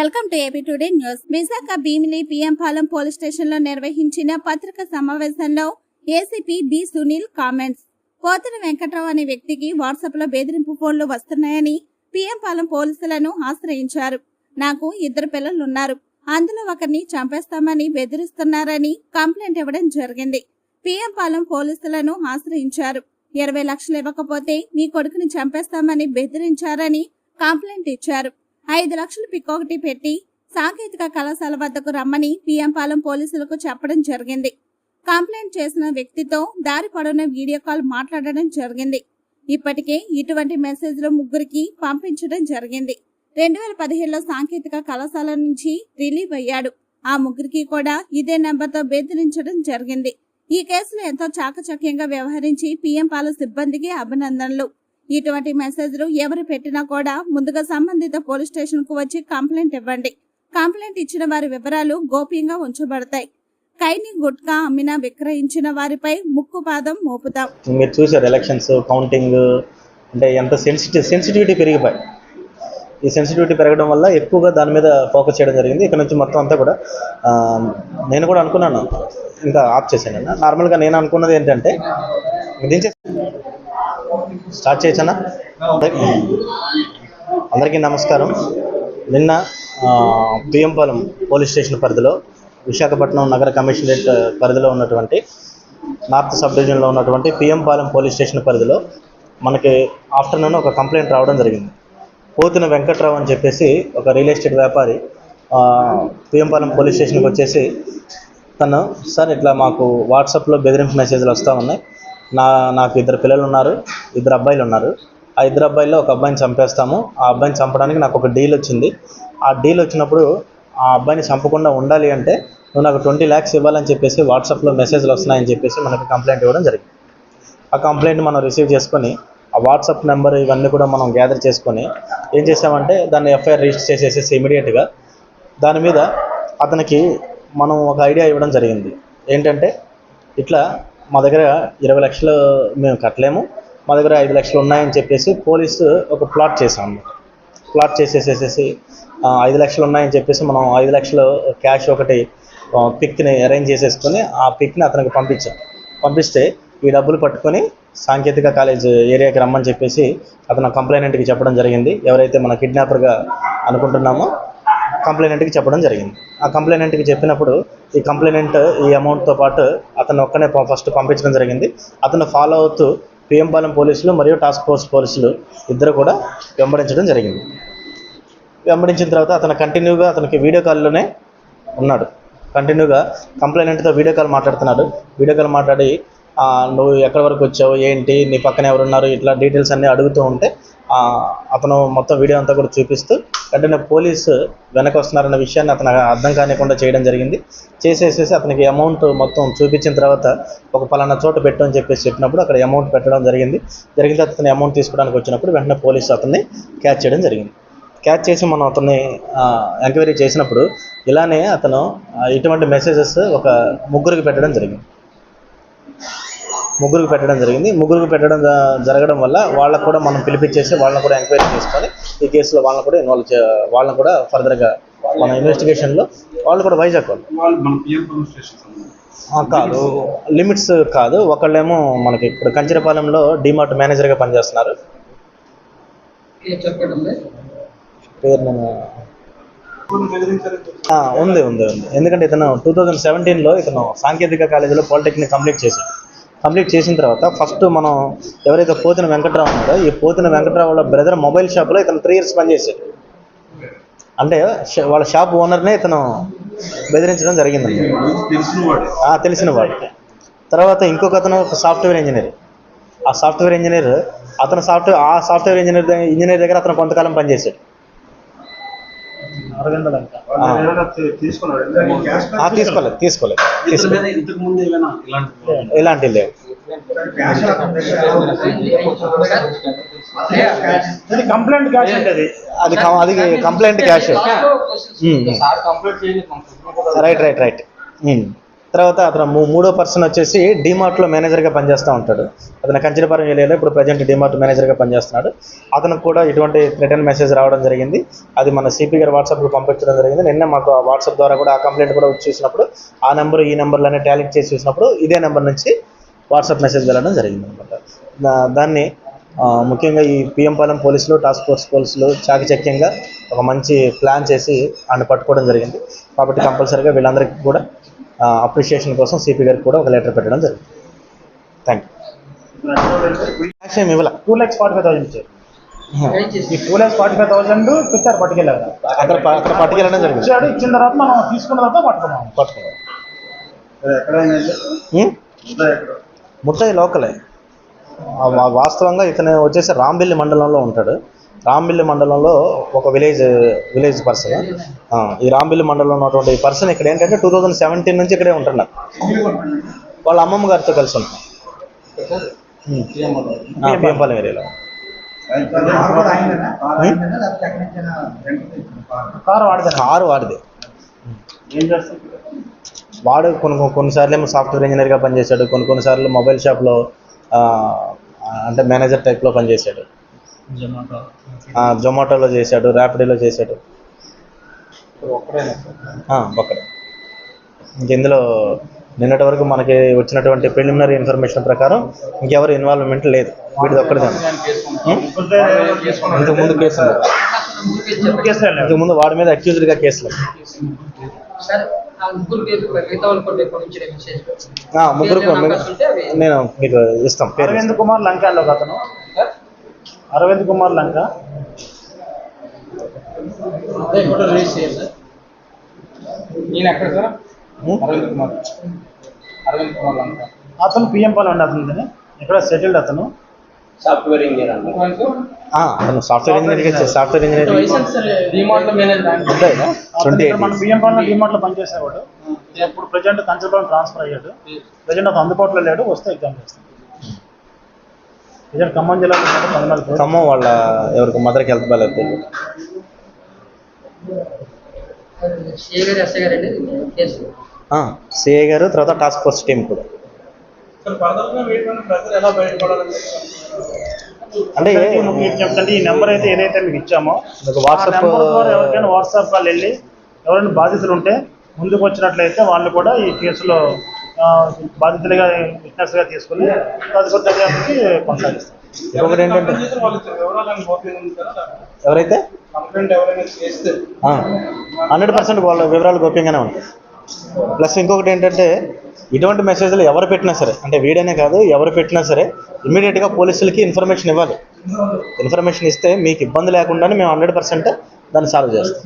Welcome to AP today news. Visakha Bheemili PM Palem police స్టేషన్లో నిర్వహించిన పత్రికా సమావేశంలో ACP B Sunil comments. Pothana Venkatrao అనే వ్యక్తికి వాట్సాప్లో బెదిరింపు ఫోన్లు వస్తున్నాయని పిఎం పాలెం పోలీసులను ఆశ్రయించారు. నాకు ఇద్దరు పిల్లలు ఉన్నారు అందులో ఒకరిని చంపేస్తామని బెదిరిస్తున్నారని కంప్లైంట్ ఇవ్వడం జరిగింది. పిఎం పాలెం పోలీసులను ఆశ్రయించారు. ఇరవై లక్షలు ఇవ్వకపోతే మీ కొడుకుని చంపేస్తామని బెదిరించారని కంప్లైంట్ ఇచ్చారు. ఐదు లక్షలు పిక్కొకటి పెట్టి సాంకేతిక కళాశాల వద్దకు రమ్మని పిఎంపాలెం పోలీసులకు చెప్పడం జరిగింది. కంప్లైంట్ చేసిన వ్యక్తితో దారి పొడవున వీడియో కాల్ మాట్లాడడం జరిగింది. ఇప్పటికే ఇటువంటి మెసేజ్లు ముగ్గురికి పంపించడం జరిగింది. రెండు వేల పదిహేడులో సాంకేతిక కళాశాల నుంచి రిలీవ్ అయ్యాడు. ఆ ముగ్గురికి కూడా ఇదే నెంబర్తో బెదిరించడం జరిగింది. ఈ కేసులో ఎంతో చాకచక్యంగా వ్యవహరించి పిఎం పాలెం సిబ్బందికి అభినందనలు. ఇటువంటి మెసేజ్లు ఎవరు పెట్టినా కూడా ముందుగా సంబంధిత పోలీస్ స్టేషన్కు వచ్చి కంప్లైంట్ ఇవ్వండి. కంప్లైంట్ ఇచ్చిన వారి వివరాలు గోప్యంగా ఉంచబడతాయి. కైని గుట్కా అమ్మిన విక్రయించిన వారిపై ముక్కు పాదం మోపుతాం. మీరు చూసారు ఎలక్షన్స్ కౌంటింగ్ అంటే ఎంత సెన్సిటివ్ సెన్సిటివిటీ పెరిగిపోయి. ఈ సెన్సిటివిటీ పెరగడం వల్ల ఎక్కువగా దాని మీద ఫోకస్ చేయడం జరిగింది. ఇక్కడ నుంచి మొత్తం అంతా కూడా నేను కూడా అనుకున్నాను. ఇంకా ఆఫ్ చేశాను. నార్మల్గా నేను అనుకున్నది ఏంటంటే దించేసి స్టార్ట్ చేసానా అందరికీ నమస్కారం. నిన్న పిఎంపాలెం పోలీస్ స్టేషన్ పరిధిలో విశాఖపట్నం నగర కమిషనరేట్ పరిధిలో ఉన్నటువంటి నార్త్ సబ్ డివిజన్లో ఉన్నటువంటి పిఎంపాలెం పోలీస్ స్టేషన్ పరిధిలో మనకి ఆఫ్టర్నూన్ ఒక కంప్లైంట్ రావడం జరిగింది. పోతిన వెంకట్రావు అని చెప్పేసి ఒక రియల్ ఎస్టేట్ వ్యాపారి పిఎంపాలెం పోలీస్ స్టేషన్కి వచ్చేసి తను సార్ ఇట్లా మాకు వాట్సాప్లో బెదిరింపు మెసేజ్లు వస్తూ ఉన్నాయి. నా నాకు ఇద్దరు పిల్లలు ఉన్నారు ఇద్దరు అబ్బాయిలు ఉన్నారు. ఆ ఇద్దరు అబ్బాయిల్లో ఒక అబ్బాయిని చంపేస్తాము. ఆ అబ్బాయిని చంపడానికి నాకు ఒక డీల్ వచ్చింది. ఆ డీల్ వచ్చినప్పుడు ఆ అబ్బాయిని చంపకుండా ఉండాలి అంటే నువ్వు నాకు ట్వంటీ ల్యాక్స్ ఇవ్వాలని చెప్పేసి వాట్సాప్లో మెసేజ్లు వస్తున్నాయని చెప్పేసి మనకి కంప్లైంట్ ఇవ్వడం జరిగింది. ఆ కంప్లైంట్ మనం రిసీవ్ చేసుకొని ఆ వాట్సాప్ నెంబర్ ఇవన్నీ కూడా మనం గ్యాదర్ చేసుకొని ఏం చేసామంటే దాన్ని ఎఫ్ఐఆర్ రిజిస్టర్ చేసేసేసి ఇమీడియట్గా దాని మీద అతనికి మనం ఒక ఐడియా ఇవ్వడం జరిగింది. ఏంటంటే ఇట్లా మా దగ్గర ఇరవై లక్షలు మేము కట్టలేము. మా దగ్గర ఐదు లక్షలు ఉన్నాయని చెప్పేసి పోలీసు ఒక ప్లాట్ చేసాము ప్లాట్ చేసేసేసేసి ఐదు లక్షలు ఉన్నాయని చెప్పేసి మనం ఐదు లక్షలు క్యాష్ ఒకటి పిక్ని అరేంజ్ చేసేసుకొని ఆ పిక్ని అతనికి పంపించాం. పంపిస్తే ఈ డబ్బులు పట్టుకొని సాంకేతిక కాలేజ్ ఏరియాకి రమ్మని చెప్పేసి అతను కంప్లైనెంట్కి చెప్పడం జరిగింది. ఎవరైతే మన కిడ్నాపర్గా అనుకుంటున్నామో కంప్లైనెంట్కి చెప్పడం జరిగింది. ఆ కంప్లైనెంట్కి చెప్పినప్పుడు ఈ కంప్లైనెంట్ ఈ అమౌంట్తో పాటు అతను ఒక్కనే ఫస్ట్ పంపించడం జరిగింది. అతను ఫాలో అవుతూ పిఎంపాలెం పోలీసులు మరియు టాస్క్ ఫోర్స్ పోలీసులు ఇద్దరు కూడా వెంబడించడం జరిగింది. వెంబడించిన తర్వాత అతను కంటిన్యూగా అతనికి వీడియో కాల్లోనే ఉన్నాడు. కంటిన్యూగా కంప్లైనెంట్తో వీడియో కాల్ మాట్లాడుతున్నాడు. వీడియో కాల్ మాట్లాడి నువ్వు ఎక్కడి వరకు వచ్చావు? ఏంటి? నీ పక్కన ఎవరు ఉన్నారు ఇట్లా డీటెయిల్స్ అన్నీ అడుగుతూ ఉంటే అతను మొత్తం వీడియో అంతా కూడా చూపిస్తూ వెంటనే పోలీసు వెనక వస్తున్నారన్న విషయాన్ని అతను అర్థం కానికుండా చేయడం జరిగింది. చేసేసేసి అతనికి అమౌంట్ మొత్తం చూపించిన తర్వాత ఒక పలానా చోట పెట్టు అని చెప్పేసి చెప్పినప్పుడు అక్కడ అమౌంట్ పెట్టడం జరిగింది. జరిగిన తర్వాత అతని అమౌంట్ తీసుకోవడానికి వచ్చినప్పుడు వెంటనే పోలీసు అతన్ని క్యాచ్ చేయడం జరిగింది. క్యాచ్ చేసి మనం అతన్ని ఎంక్వైరీ చేసినప్పుడు ఇలానే అతను ఇటువంటి మెసేజెస్ ఒక ముగ్గురికి పెట్టడం జరిగింది. ముగ్గురికి పెట్టడం జరిగింది. ముగ్గురికి పెట్టడం జరగడం వల్ల వాళ్ళకు కూడా మనం పిలిపించేసి వాళ్ళని కూడా ఎంక్వైరీ చేసుకొని ఈ కేసులో వాళ్ళని కూడా ఇన్వాల్వ్ చే వాళ్ళని కూడా ఫర్దర్గా మన ఇన్వెస్టిగేషన్లో వాళ్ళు కూడా వైజాగ్ వాళ్ళు. కాదు. లిమిట్స్ కాదు. ఒకళ్ళేమో మనకి ఇప్పుడు కంచిరపాలెంలో డిమార్ట్ మేనేజర్గా పనిచేస్తున్నారు. పేరు నేను ఉంది ఉంది ఉంది. ఎందుకంటే ఇతను టూ థౌజండ్ సెవెంటీన్లో ఇతను సాంకేతిక కాలేజీలో పాలిటెక్నిక్ కంప్లీట్ చేశాడు. కంప్లీట్ చేసిన తర్వాత ఫస్ట్ మనం ఎవరైతే పోతిన వెంకట్రావు ఉన్నాడో ఈ పోతిన వెంకట్రావు వాళ్ళ బ్రదర్ మొబైల్ షాప్లో ఇతను త్రీ ఇయర్స్ పనిచేశాడు అంటే వాళ్ళ షాప్ ఓనర్నే ఇతను బెదిరించడం జరిగిందండి తెలిసిన వాడే తర్వాత ఇంకొక అతను ఒక సాఫ్ట్వేర్ ఇంజనీర్. ఆ సాఫ్ట్వేర్ ఇంజనీర్ అతను సాఫ్ట్వేర్ ఆ సాఫ్ట్వేర్ ఇంజనీర్ ఇంజనీర్ దగ్గర అతను కొంతకాలం పనిచేశాడు తీసుకోలేదు? తీసుకోలేదు తీసుకోలేదు? మీద ఇంతకు ముందు ఏమైనా ఇలాంటి ఇలాంటివి లేవు. ఇది కంప్లైంట్ క్యాష్ ఉంటుంది. అది అది కంప్లైంట్ క్యాష్. సార్ కంప్లీట్ చేయలేదు రైట్ రైట్ రైట్. తర్వాత అతను మూ- మూడో పర్సన్ వచ్చేసి డిమార్ట్లో మేనేజర్గా పనిచేస్తూ ఉంటాడు. అతను కంచినపురం ఏరియాలో ఇప్పుడు ప్రజెంట్ డిమార్ట్ మేనేజర్గా పనిచేస్తున్నాడు. అతనికి కూడా ఇటువంటి రిటర్న్ మెసేజ్ రావడం జరిగింది. అది మన సిపి గారు వాట్సాప్కి పంపించడం జరిగింది. నిన్న మాకు ఆ వాట్సాప్ ద్వారా కూడా ఆ కంప్లైంట్ కూడా వచ్చి చూసినప్పుడు ఆ నెంబర్ ఈ నెంబర్లనే టాలెంట్ చేసి చూసినప్పుడు ఇదే నెంబర్ నుంచి వాట్సాప్ మెసేజ్ వెళ్ళడం జరిగింది అనమాట దాన్ని ముఖ్యంగా ఈ పిఎం పాలెం పోలీసులు టాస్క్ ఫోర్స్ పోలీసులు చాకచక్యంగా ఒక మంచి ప్లాన్ చేసి ఆయన పట్టుకోవడం జరిగింది. కాబట్టి కంపల్సరీగా వీళ్ళందరికీ కూడా అప్రిషియేషన్ కోసం సిపి గారికి కూడా ఒక లెటర్ పెట్టడం జరిగింది. థ్యాంక్ యూ ఇవ్వాల? Two lakhs forty five thousand ఇచ్చారు ఈ two lakhs forty five thousand పెట్టారు పట్టుకెళ్ళారు. అక్కడ అక్కడ పట్టుకెళ్ళడం జరిగింది. ఇచ్చాడు ఇచ్చిన తర్వాత మనం తీసుకున్న తర్వాత పట్టుకున్నాం. పట్టుకున్నాం? ముత్తయ్య లోకలే. వాస్తవంగా ఇతను వచ్చేసి రాంబిల్లి మండలంలో ఉంటాడు. రాంబిల్లి మండలంలో ఒక విలేజ్ విలేజ్ పర్సన్. ఈ రాంబిల్లి మండలంలో ఉన్నటువంటి పర్సన్ ఇక్కడ ఏంటంటే టూ థౌజండ్ సెవెంటీన్ నుంచి ఇక్కడే ఉంటున్నారు. వాళ్ళ అమ్మమ్మ గారితో కలిసి ఉంటాం. పిఎంపాలెం ఏరియాలో. కారు వాడితే కారు వాడిదే. వాడు కొన్ని కొన్ని- కొన్నిసార్లు ఏమో సాఫ్ట్వేర్ ఇంజనీర్గా పనిచేశాడు. కొన్ని కొన్నిసార్లు మొబైల్ షాప్లో అంటే మేనేజర్ టైప్లో పనిచేశాడు. జొమాటోలో చేశాడు ర్యాపిడోలో చేశాడు. ఆ, ఒక్కడే. ఇంక ఇందులో నిన్నటి వరకు మనకి వచ్చినటువంటి ప్రిలిమినరీ ఇన్ఫర్మేషన్ ప్రకారం ఇంకెవరు ఇన్వాల్వ్మెంట్ లేదు. వీడిది ఒక్కడిదే ఉంది. ఉం? ఇంతకు ముందు కేసు ఉంది. కేసులు వెళ్ళారు ఇంతకు ముందు వాడి మీద అక్యూజ్డ్గా కేసులు సార్ ఆ ముగ్గురు నేను మీకు ఇస్తాం అరవింద్ కుమార్ లంక అండి ఒక అతను. అరవింద్ కుమార్ లంక. ఫోటో రిలీజ్ చేయండి సార్. నేను ఎక్కడ సార్? ఉం? అరవింద్ కుమార్. అరవింద్ కుమార్ లంక. అతను పిఎం పాలెం అండి అతను ఇక్కడ సెటిల్డ్ అతను? సాఫ్ట్వేర్ ఇంజనీర్ అతను సాఫ్ట్వేర్ ఇంజనీర్ మన పిఎం డిమార్ట్లో పనిచేసేవాడు. ఇప్పుడు ప్రజెంట్ కంచపాలెం ట్రాన్స్ఫర్ అయ్యాడు. ప్రజెంట్ అతను అందుబాటులో లేడు వస్తే ఎగ్జామ్ చేస్తాం ప్రజెంట్ ఖమ్మం జిల్లాలో. ఖమ్మం వాళ్ళ ఎవరికి మదర్కి హెల్త్ బాగాలేదు తెలియదు సిఏ గారు తర్వాత టాస్క్ ఫోర్స్ టీం కూడా. అంటే చెప్తుంటే ఈ నెంబర్ అయితే ఏదైతే మీకు ఇచ్చామో వాట్సాప్ ఎవరికైనా వాట్సాప్ కాల్ వెళ్ళి ఎవరైనా బాధితులు ఉంటే ముందుకు వచ్చినట్లయితే వాళ్ళు కూడా ఈ కేసులో ఆ, బాధితులుగా విట్నెస్గా తీసుకుని తదుపరి దర్యాప్తుకి ఇంకొకటి ఏంటంటే ఎవరైతే? కంప్లైంట్ ఎవరైనా చేస్తే? హండ్రెడ్ పర్సెంట్ వాళ్ళ వివరాలు గోప్యంగానే ఉంటాయి ప్లస్ ఇంకొకటి ఏంటంటే ఇటువంటి మెసేజ్లు ఎవరు పెట్టినా సరే అంటే వీడనే కాదు ఎవరు పెట్టినా సరే ఇమీడియట్గా పోలీసులకి ఇన్ఫర్మేషన్ ఇవ్వాలి. ఇన్ఫర్మేషన్ ఇస్తే మీకు ఇబ్బంది లేకుండానే మేము హండ్రెడ్ పర్సెంట్ దాన్ని సాల్వ్ చేస్తాం.